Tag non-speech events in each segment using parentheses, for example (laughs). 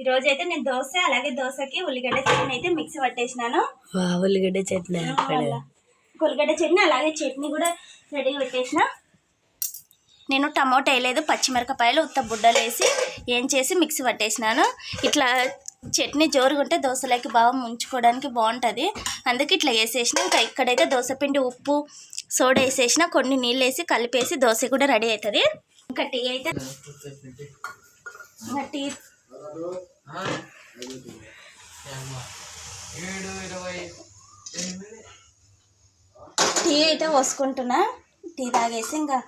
ఈ రోజు అయితే నేను దోశ అలాగే దోశకి ఉల్లిగడ్డ చట్నీ అయితే మిక్సీ పట్టేసినాను. ఉల్లిగడ్డ చట్నీ ఉల్లిగడ్డ చట్నీ అలాగే చట్నీ కూడా రెడీ పెట్టేసిన. నేను టమోటా వేయలేదు పచ్చిమిరపకాయలు ఉత్త బుడ్డలు వేసి ఏం చేసి మిక్సీ పట్టేసినాను. ఇట్లా చట్నీ జోరుగా ఉంటే దోశలోకి బాగా ముంచుకోవడానికి బాగుంటుంది. అందుకే ఇట్లా వేసేసిన. ఇంకా ఇక్కడైతే దోశ పిండి ఉప్పు సోడా వేసేసిన. కొన్ని నీళ్ళు వేసి కలిపేసి దోశ కూడా రెడీ అవుతుంది. ఇంకా టీ అయితే ఇంకా టీ ఏడు ఇరవై ఎనిమిది. టీ అయితే పోసుకుంటున్నా. టీ తాగేసి ఇంకా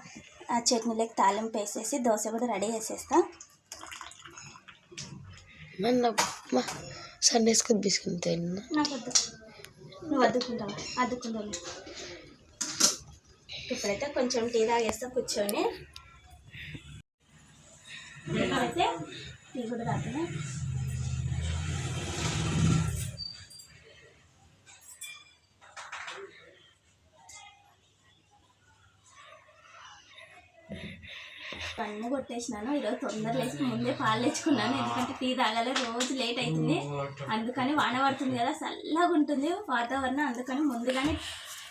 ఆ చట్నీలోకి తాలింపు వేసేసి దోశ కూడా రెడీ చేసేస్తా. మన సండే స్కూల్ తీసుకుని తిన్నా నాకు వద్దు. నువ్వు అద్దుకుంటావు? అద్దుకుంటావు ఇప్పుడైతే కొంచెం టీ తాగేస్తా కూర్చొని. ఇప్పుడైతే టీ కూడా తాగుతున్నా పన్ను కొట్టేసినాను. ఈరోజు తొందర లేచి ముందే పాలు తెచ్చుకున్నాను. ఎందుకంటే టీ తాగాలి. రోజు లేట్ అవుతుంది. అందుకని వాన పడుతుంది కదా చల్లగా ఉంటుంది వాతావరణం. అందుకని ముందుగానే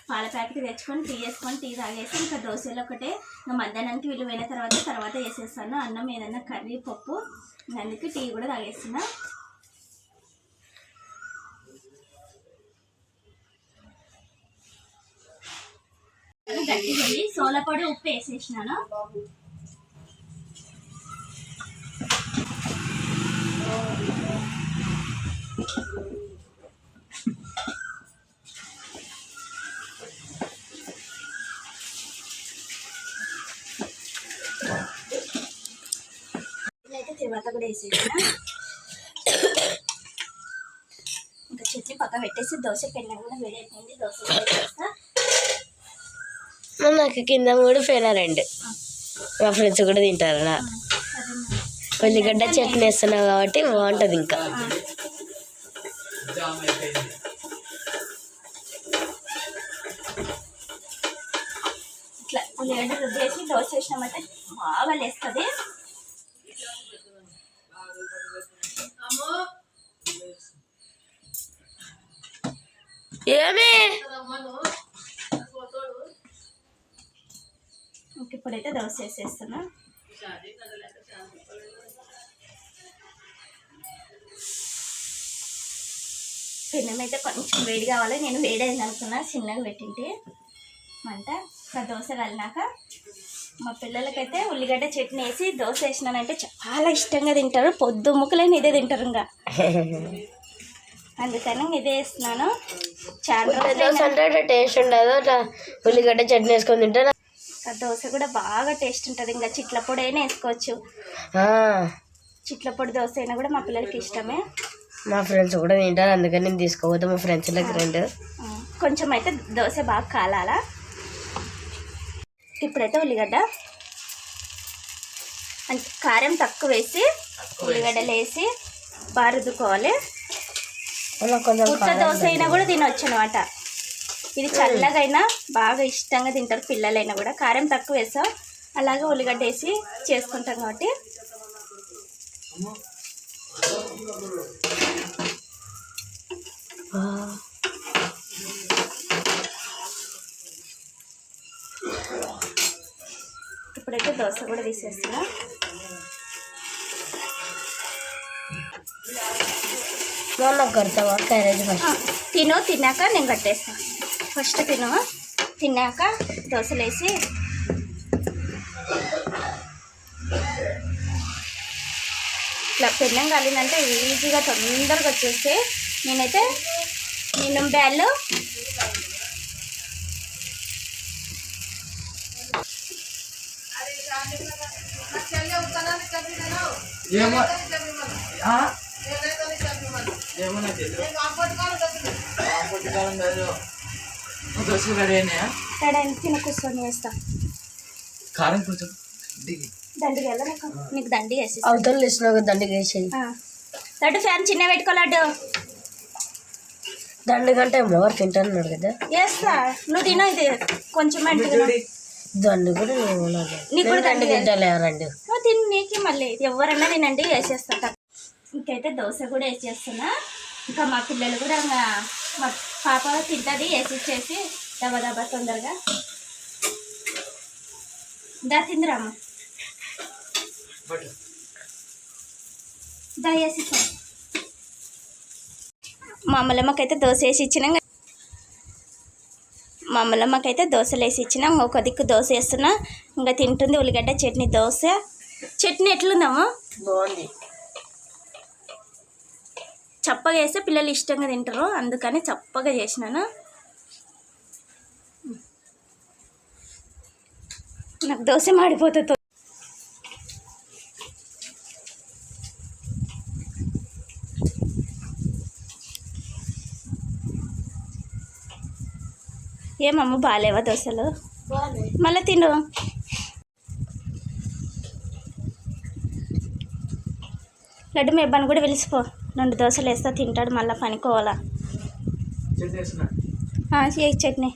పాల ప్యాకెట్ తెచ్చుకొని టీ వేసుకొని టీ తాగేసి ఇంకా దోశలు ఒకటే. ఇంకా మధ్యాహ్నానికి వీళ్ళు పోయిన తర్వాత తర్వాత వేసేస్తాను. అన్నం ఏదైనా కర్రీ పప్పు. అందుకే టీ కూడా తాగేస్తున్నా. గట్టిగా సోలపొడి ఉప్పు వేసేసినాను. అయితే తిరువాత కూడా వేసేసిన ఇంకా చట్నీ పక్క పెట్టేసి దోశ పెళ్ళం కూడా వేడి అయిపోయింది. దోశ వేసేస్తా. నాకు కింద మూడు ఫెయిల్ రెండు మా ఫ్రెండ్స్ కూడా తింటారు ఉల్లిగడ్డ చట్నీ వేస్తున్నావు కాబట్టి బాగుంటుంది ఇంకా. ఇట్లా ఉల్లిగడ్డ రుద్ది వేసి దోశ వేసినామంటే బాగా లేస్తుంది ఏమి ఇంక ఇప్పుడైతే దోశ వేసేస్తున్నా. పెన్నం అయితే కొంచెం వేడి కావాలి. నేను వేడైంది అనుకున్నా చిన్నగా పెట్టింటి. మంట ఇంకా దోశ కలినాక మా పిల్లలకైతే ఉల్లిగడ్డ చట్నీ వేసి దోశ వేసినానంటే చాలా ఇష్టంగా తింటారు. పొద్దు ముక్కలేని ఇదే తింటారు ఇంకా. అందుకని ఇదే వేస్తున్నాను. చాలా టేస్ట్ ఉండదు. అట్లా ఉల్లిగడ్డ చట్నీ వేసుకొని తింటే నా- ఇంకా దోశ కూడా బాగా టేస్ట్ ఉంటుంది. ఇంకా చిట్ల పొడి అయినా వేసుకోవచ్చు. ఆ, చిట్ల పొడి దోశ అయినా కూడా మా పిల్లలకి ఇష్టమే. మా ఫ్రెండ్స్ కూడా తింటారు. అందుకని నేను తీసుకోపోతే మా ఫ్రెండ్స్ దగ్గర కొంచెం అయితే దోశ బాగా కాలాలా? ఇప్పుడైతే ఉల్లిగడ్డ. అంటే కారం తక్కువ వేసి ఉల్లిగడ్డలు వేసి ఉత్త దోశ అయినా కూడా తినొచ్చు అనమాట ఇది చల్లగా అయినా బాగా ఇష్టంగా తింటారు పిల్లలైనా కూడా. కారం తక్కువ వేసాం. అలాగే ఉల్లిగడ్డ వేసి చేసుకుంటాం కాబట్టి. ఇప్పుడైతే దోశ కూడా తీసేస్తున్నా. తిను. తిన్నాక నేను కట్టేస్తాను. ఫస్ట్ తిను. తిన్నాక దోశలు వేసి ఇట్లా పెన్నం కాలిందంటే ఈజీగా తొందరగా వచ్చేస్తే నేనైతే మినిమం బ్యాళ్ళు ఏమో ఆ? ఏమన్నా దోశలు రెడీ అయినాయా? తడని తిన కూర్చొని వేస్తా. కారం కొంచెం దిగి దండిగా వెళ్ళ నీకు? నీకు దండి వేసి అవతల వేసిన దండిగా వేసేది లడ్డు ఫ్యాన్ చిన్న పెట్టుకో లడ్డు. దండి కంటే ఎవరు తింటున్నాడు కదా. వేస్తా. నువ్వు తిను ఇది. కొంచెం. దండి కూడా నేను నీకు కూడా దండి దండి తింటాలే రండి నువ్వు తిని నీకు మళ్ళీ. ఎవరన్నా తినండి వేసేస్తా. ఇంకైతే దోశ కూడా వేసేస్తున్నా. ఇంకా మా పిల్లలు కూడా ఇంకా మా పాప తింటుంది వేసి ఇచ్చేసి దబా దబా తొందరగా. దా తిందిరామ్మ దా వేసి మా అమ్మలమ్మకైతే దోశ వేసి ఇచ్చినాం. మా అమ్మలమ్మకైతే దోశలు వేసి ఇచ్చినాం. ఒక దిక్కు దోశ వేస్తున్నా. ఇంకా తింటుంది ఉల్లిగడ్డ చట్నీ దోశ. చట్నీ ఎట్లుందమ్మా? బాగుంది. చప్పగా వేస్తే పిల్లలు ఇష్టంగా తింటారు. అందుకని చప్పగా చేసినాను. నాకు దోశ మాడిపోతుంది ఏమమ్మ బాగాలేవా దోశలు? మళ్ళీ తిను. లడ్డు మీ కూడా వెలిసిపో రెండు దోశలు వేస్తా తింటాడు మళ్ళీ పనికోవాలా. చట్నీ.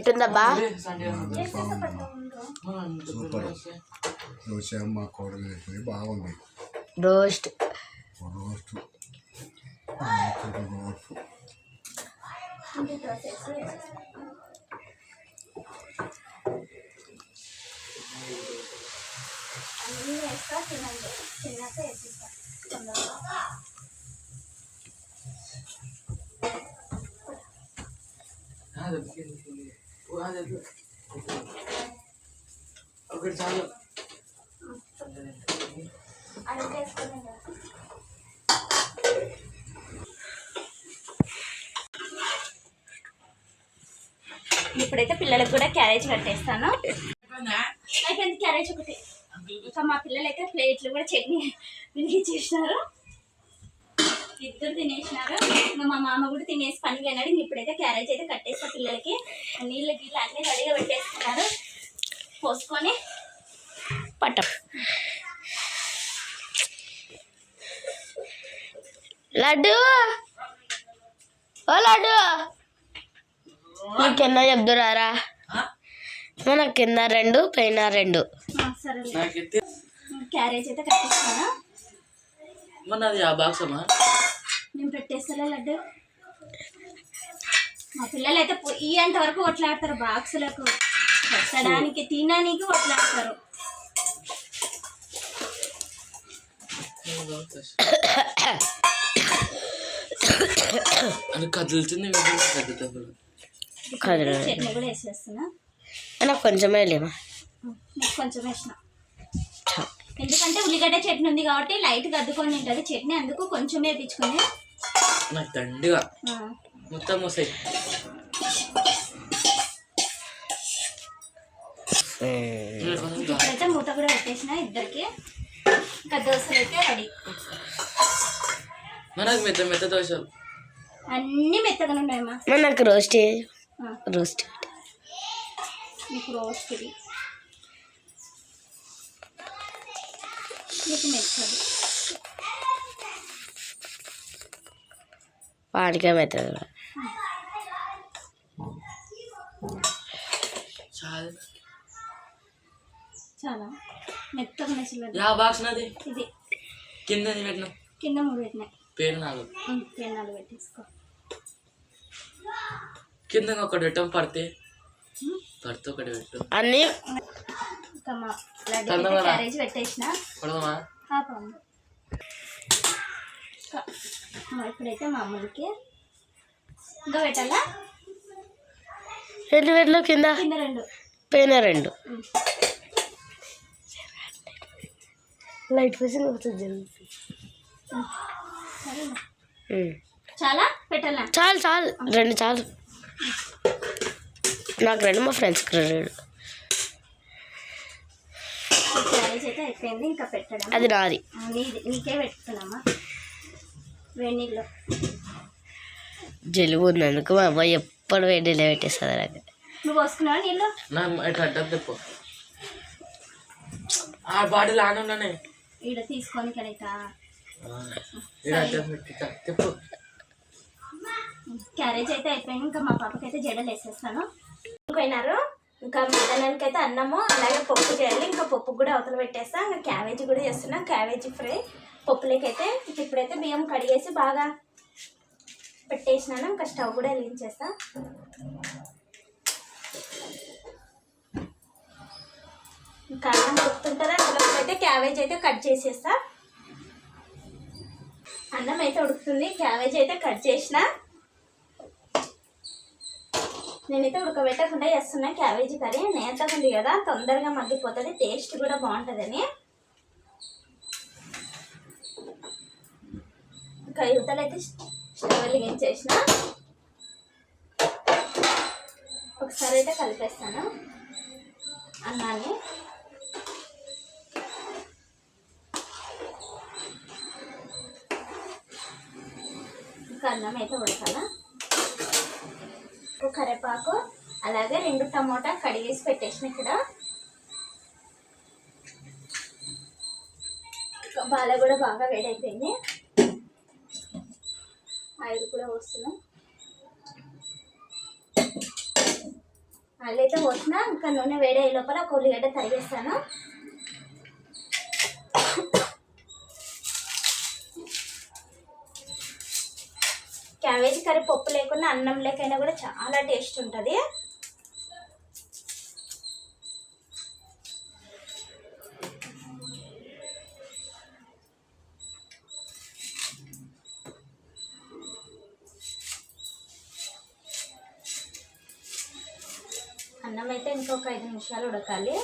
ఎటుందబ్బా సూపర్. దోశ మా కోడలు బాగుంది. రోస్ట్. రోస్ట్. రోస్ట్ ఒకటి చాలు ఇప్పుడైతే పిల్లలకు కూడా క్యారేజ్ కట్టేస్తాను. అయిపోయింది? క్యారేజ్ ఒకటి. ఇంకా మా పిల్లలు అయితే ప్లేట్లు కూడా చట్నీ (laughs) వినిగించేసినారు ఇద్దరు తినేసినారు. ఇంకా మా మామ కూడా తినేసి పని వెళ్ళాడు ఇంక ఇప్పుడైతే క్యారేజ్ అయితే కట్టేస్తా పిల్లలకి. నీళ్ళు గీళ్ళు అన్నీ రెడీగా పెట్టేస్తున్నారు పోసుకొని పట్టం. లడ్డు! ఓ లడ్డు! నీకు కింద చెప్దురారా మన కింద రెండు పైన రెండు. క్యారేజ్ అయితే కట్టేస్తాను మన అది ఆ బాక్స్ అమ్మా నేను పెట్టేస్తాలే లడ్డు. మా పిల్లలు అయితే ఇయ్యేంత వరకు కొట్లాడతారు బాక్సులకు. పెట్టడానికి తినడానికి కొట్లాడతారు. అది కదులుతుంది కదులుతుంది కదరా చట్నీ కూడా వేసేస్తున్నా. నాకు కొంచెమే లేమా కొంచెం వేసిన. ఎందుకంటే ఉల్లిగడ్డ చట్నీ ఉంది కాబట్టి లైట్ అద్దుకొని తింటుంది చట్నీ అందుకు కొంచెం వేపించుకొని నాకు దండిగా. మొత్తం వస్తాయి ఇప్పుడైతే మూత కూడా పెట్టేసిన ఇద్దరికి. ఇంకా దోశలు అయితే రెడీ. మనకు మెత్త మెత్త దోశ అన్నీ మెత్తగానే ఉన్నాయమ్మా మరి నాకు రోస్ట్ రోస్ట్ నీకు రోస్ట్ నీకు మెత్తది. వాడికే మెత్తది చాలా. మెత్తగా నచ్చలేదు యా బాక్స్ నాది. ఇది. కింద పెట్టిన. కింద మూడు పేరు పెట్టేసుకో. కింద ఒకటి పెట్టాం పడితే. పడితే ఒకటి పెట్టు. అన్నీ? పెట్టేసిన. ఇప్పుడైతే మా అమ్మలకి ఇంకా పెట్టాలా? రెండు రెండు కింద? రెండు. పైన రెండు. లైట్ ఫేసింగ్ అవుతుంది ఉమ్. చాలా? పెట్టాలా? చాలు చాలు. రెండు చాలు. నాకు రెండు మా ఫ్రెండ్స్కి రెండు. అది నీది. నీకే పెట్టుకున్నామా? వేడి నీళ్ళు జలుబు ఉన్నందుకు మా అమ్మ ఎప్పుడు వేడి పెట్టేస్తుంది నాకు. నువ్వు పోసుకున్నావా నీళ్ళు? నా ఇట్లా అడ్డం తిప్పు. ఆ బాటిల్ ఆన్ ఉన్నానే. ఈడ తీసుకొని కనుక అడ్డం తిప్పు. క్యారేజ్ అయితే అయిపోయింది ఇంకా మా పాపకి అయితే జడలు వేసేస్తాను. పోయినారు ఇంకా మధ్యాహ్నానికి అయితే అన్నము అలాగే పప్పు చేయాలి ఇంకా పప్పు కూడా అవతల పెట్టేస్తా ఇంకా క్యాబేజీ కూడా చేస్తున్నా క్యాబేజీ ఫ్రై. పప్పులోకైతే ఇప్పుడైతే బియ్యం కడిగేసి బాగా పెట్టేసినాను. ఇంకా స్టవ్ కూడా వెలిగించేస్తా. ఇంకా అన్నం ఉడుకుతుంటుందా. అయితే క్యాబేజ్ అయితే కట్ చేసేస్తా. అన్నం అయితే ఉడుకుతుంది. క్యాబేజ్ అయితే కట్ చేసిన. నేనైతే ఉడకబెట్టకుండా చేస్తున్నా క్యాబేజీ కర్రీ. నేతకుంది ఉంది కదా తొందరగా మగ్గిపోతుంది. టేస్ట్ కూడా బాగుంటుందని. యువతలు అయితే స్టవ్ వెలిగించేసిన ఒకసారి అయితే కలిపేస్తాను. అన్నాన్ని ఇంకా అన్నం అయితే ఉడకాలా. ఒక కరివేపాకు అలాగే రెండు టమోటా కడిగేసి పెట్టేసిన ఇక్కడ. బాల కూడా బాగా వేడైపోయింది. ఆయిల్ కూడా వస్తున్నాయి. ఆయిల్ అయితే పోసిన ఇంకా నూనె వేడే లోపల ఒక ఉల్లిగడ్డ తరిగేస్తాను. క్యాబేజీ కర్రీ పప్పు లేకుండా అన్నం లేకైనా కూడా చాలా టేస్ట్ ఉంటుంది. ఇంకొక ఐదు నిమిషాలు ఉడకాలి.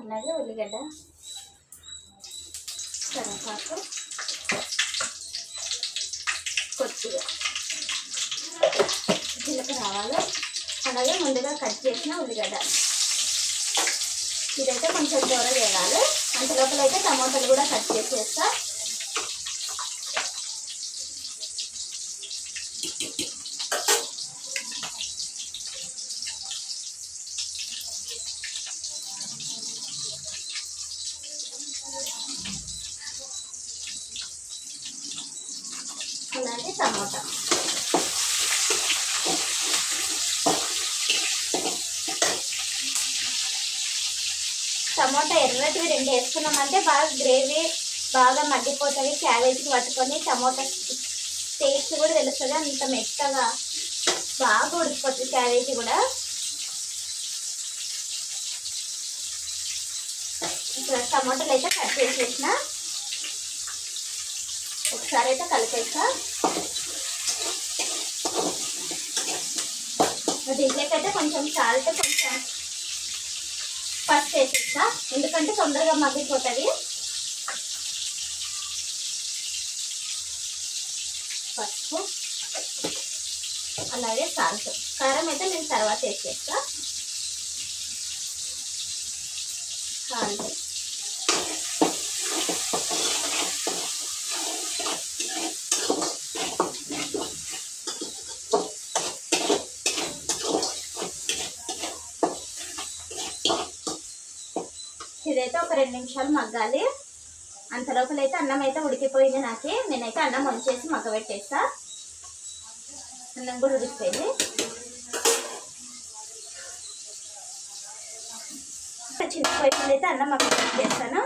అలాగే ఉల్లిగడ్డ కరివేపాకు కొద్దిగా జీలకర్ర ఆవాలు అలాగే ముందుగా కట్ చేసిన ఉల్లిగడ్డ. ఇదైతే కొంచెం దూర చేయాలి అంత లోపల అయితే టమాటాలు కూడా కట్ చేసేస్తా అలాగే టమాటా టమాటా రెండు వేసుకున్నామంటే బాగా గ్రేవీ బాగా మగ్గిపోతుంది క్యాబేజీకి పట్టుకొని టమోటా టేస్ట్ కూడా తెలుస్తుంది. అంత మెత్తగా బాగా ఉడికిపోతుంది క్యాబేజీ కూడా. ఇక్కడ టమాటాలు అయితే కట్ చేసేసిన ఒకసారి అయితే కలిపేస్తా. దీంట్లోకి అయితే కొంచెం సాల్ట్ కొంచెం ఫస్ట్ వేసేస్తా ఎందుకంటే తొందరగా మగ్గిపోతుంది. పసుపు అలాగే సాల్ట్ కారం అయితే నేను తర్వాత వేసేస్తా సాల్ట్ ఇదైతే ఒక రెండు నిమిషాలు మగ్గాలి. అంత అయితే అన్నం అయితే ఉడికిపోయింది నాకే. నేనైతే అన్నం వంచేసి మగ్గబెట్టేస్తా. అన్నం కూడా ఉడికిపోయింది. చిన్న పొయ్యి అయితే అన్నం మగ్గబెట్టేస్తాను.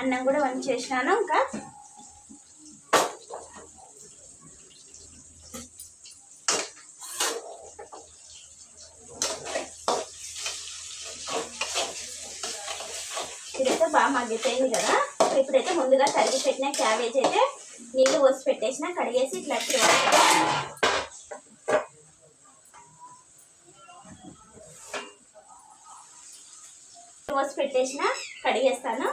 అన్నం కూడా వంచేసినాను. ఇంకా ఇదైతే బాగా మగ్గిపోయింది కదా. ఇప్పుడైతే ముందుగా తరిగి పెట్టిన క్యాబేజ్ అయితే నీళ్ళు పోసి పెట్టేసిన కడిగేసి ఇట్లా తిరగాలి. పోసి పెట్టేసిన కడిగేస్తాను.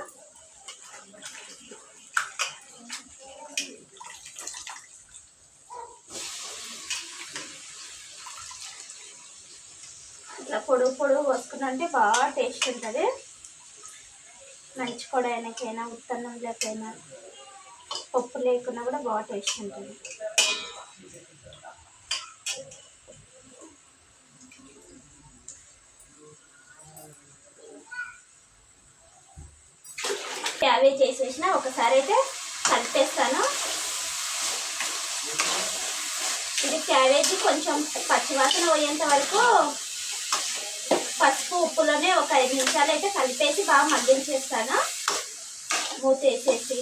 ఇట్లా పొడుగు పొడుగు పోసుకున్నంటే బాగా టేస్ట్ ఉంటుంది. నంచుకోవడానికైనా ఉత్తన్నంలోకైనా పప్పు లేకున్నా కూడా బాగా టేస్ట్ ఉంటుంది. క్యాబేజ్ చేసేసిన ఒకసారి అయితే కలిపేస్తాను. ఇది క్యాబేజీ కొంచెం పచ్చివాసన పోయేంత వరకు పసుపు ఉప్పులోనే ఒక ఐదు నిమిషాలు అయితే కలిపేసి బాగా మగ్గించేస్తాను మూత వేసేసి.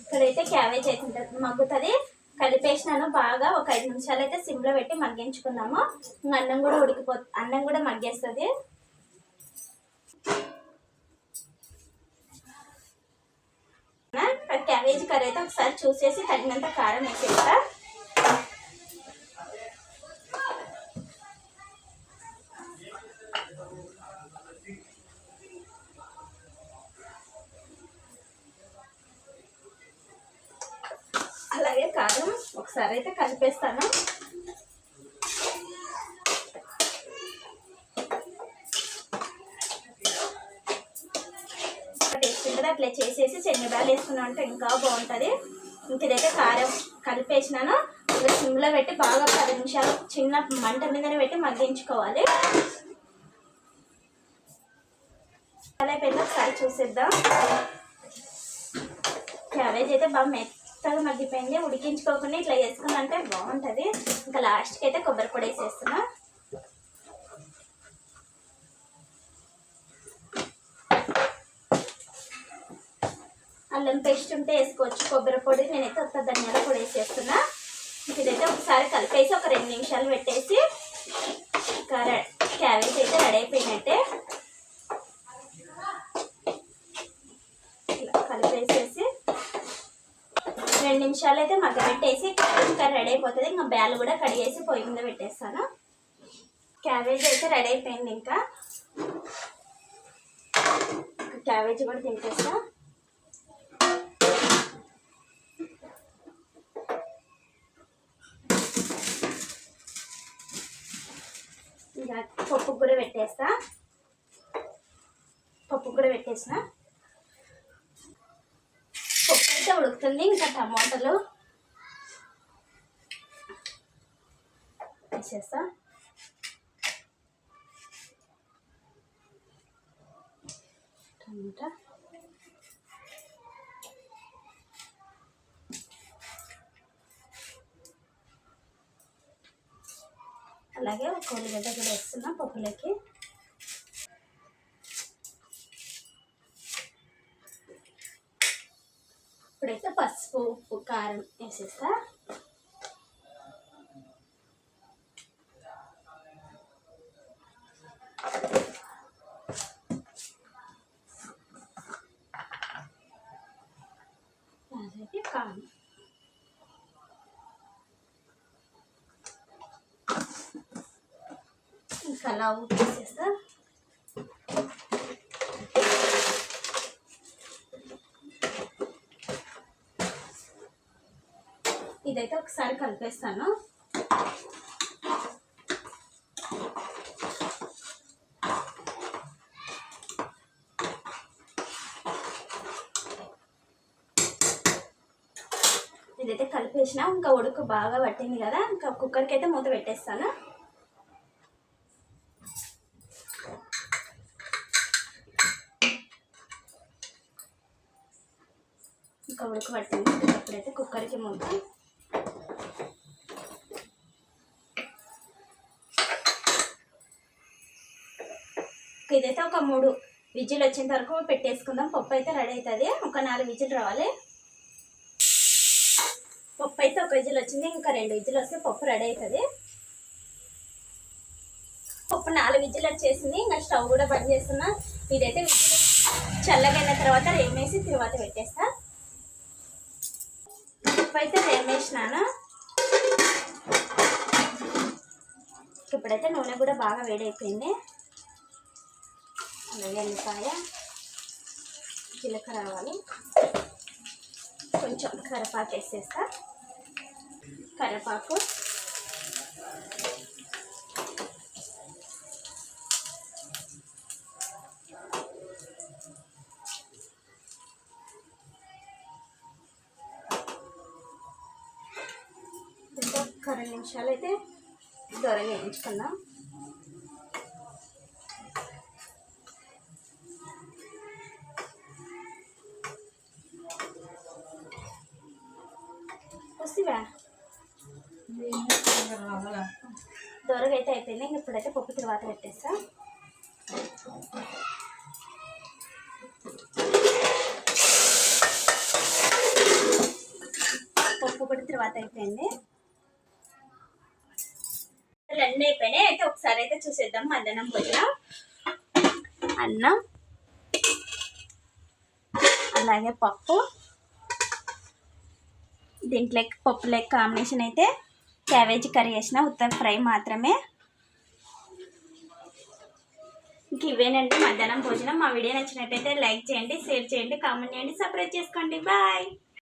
ఇక్కడైతే క్యాబేజ్ అయితే ఉంటుంది మగ్గుతుంది. కలిపేసినాను బాగా ఒక ఐదు నిమిషాలు అయితే సిమ్లో పెట్టి మగ్గించుకున్నాము. అన్నం కూడా ఉడికిపో అన్నం కూడా మగ్గేస్తుంది. క్యాబేజీ కర్రీ అయితే ఒకసారి చూసేసి తగినంత కారం వేసేస్తా. చిన్న మంట మీదనే పెట్టి మగ్గించుకోవాలి. అలా ఒకసారి చూసేద్దాం. క్యాబేజ్ అయితే బాగా మెత్తగా మగ్గిపోయింది. ఉడికించుకోకుండా ఇట్లా చేసుకున్నంటే బాగుంటుంది. ఇంకా లాస్ట్కి అయితే కొబ్బరి పొడి వేసేస్తున్నా. అల్లం పేస్ట్ ఉంటే వేసుకోవచ్చు. కొబ్బరి పొడి నేనైతే ఒక్క ధనియాల పొడి వేసేస్తున్నా. ఇదైతే ఒకసారి కలిపేసి ఒక రెండు నిమిషాలు పెట్టేసి ఇంకా క్యాబేజ్ అయితే రెడీ అయిపోయినట్టే. కలిపేసేసి రెండు నిమిషాలు అయితే మగ్గబెట్టేసి ఇంకా రెడీ అయిపోతుంది. ఇంకా బ్యాలు కూడా కడిగేసి పొయ్యి మీద పెట్టేస్తాను. క్యాబేజ్ అయితే రెడీ అయిపోయింది ఇంకా. క్యాబేజ్ కూడా తింటేస్తాను పప్పు కూడా పెట్టేస్తా. పప్పు కూడా పెట్టేసిన. పప్పు అయితే ఉడుకుతుంది ఇంకా టమాటాలు వేసేస్తా. టమాటా అలాగే ఒక ఉల్లిగడ్డ కూడా వేస్తున్నా పప్పులకి. ఇప్పుడైతే పసుపు ఉప్పు కారం వేసేస్తా. ఇంకా అలా ఉప్పు ఇదైతే ఒకసారి కలిపేస్తాను. ఇదైతే కలిపేసిన ఇంకా ఉడుకు బాగా పట్టింది కదా ఇంకా కుక్కర్కి అయితే మూత పెట్టేస్తాను. ఇంకా ఇప్పుడైతే కుక్కర్కి మూత ఇదైతే ఒక మూడు విజిల్ వచ్చేంత వరకు పెట్టేసుకుందాం. పప్పు అయితే రెడీ అవుతుంది. ఒక నాలుగు విజిల్ రావాలి. పప్పు అయితే ఒక విజిల్ వచ్చింది. ఇంకా రెండు విజిల్ వస్తే పప్పు రెడీ అవుతుంది. పప్పు నాలుగు విజిల్ వచ్చేసింది. ఇంకా స్టవ్ కూడా బంద్ చేస్తున్నా. ఇదైతే విజిల్ చల్లగైన తర్వాత రేమేసి తర్వాత పెట్టేస్తా. అయితే రేమేసినాను ఇప్పుడైతే నూనె కూడా బాగా వేడైపోయింది. అలాగే ఎల్లిపాయ జీలకర్ర ఆవాలు కొంచెం కరివేపాకు వేసేస్తా. కరివేపాకు నిమిషాలు అయితే దూరంగా వేయించుకుందాం. వస్తువా? దూరగా అయితే అయిపోయింది. ఇంక ఇప్పుడైతే పప్పు తర్వాత పెట్టేస్తా. పప్పు కూడా తర్వాత అయిపోయింది. అన్నీ అయిపోయినాయి. అయితే ఒకసారి అయితే చూసేద్దాం. మధ్యాహ్నం భోజనం. అన్నం. అలాగే పప్పు. దీంట్లో పప్పు లెక్క కాంబినేషన్ అయితే క్యాబేజీ కర్రీ వేసిన ఉత్తర ఫ్రై మాత్రమే. ఇంక ఇవేనండి మధ్యాహ్నం భోజనం. మా వీడియో నచ్చినట్టయితే లైక్ చేయండి షేర్ చేయండి కామెంట్ చేయండి సబ్స్క్రైబ్ చేసుకోండి. బాయ్.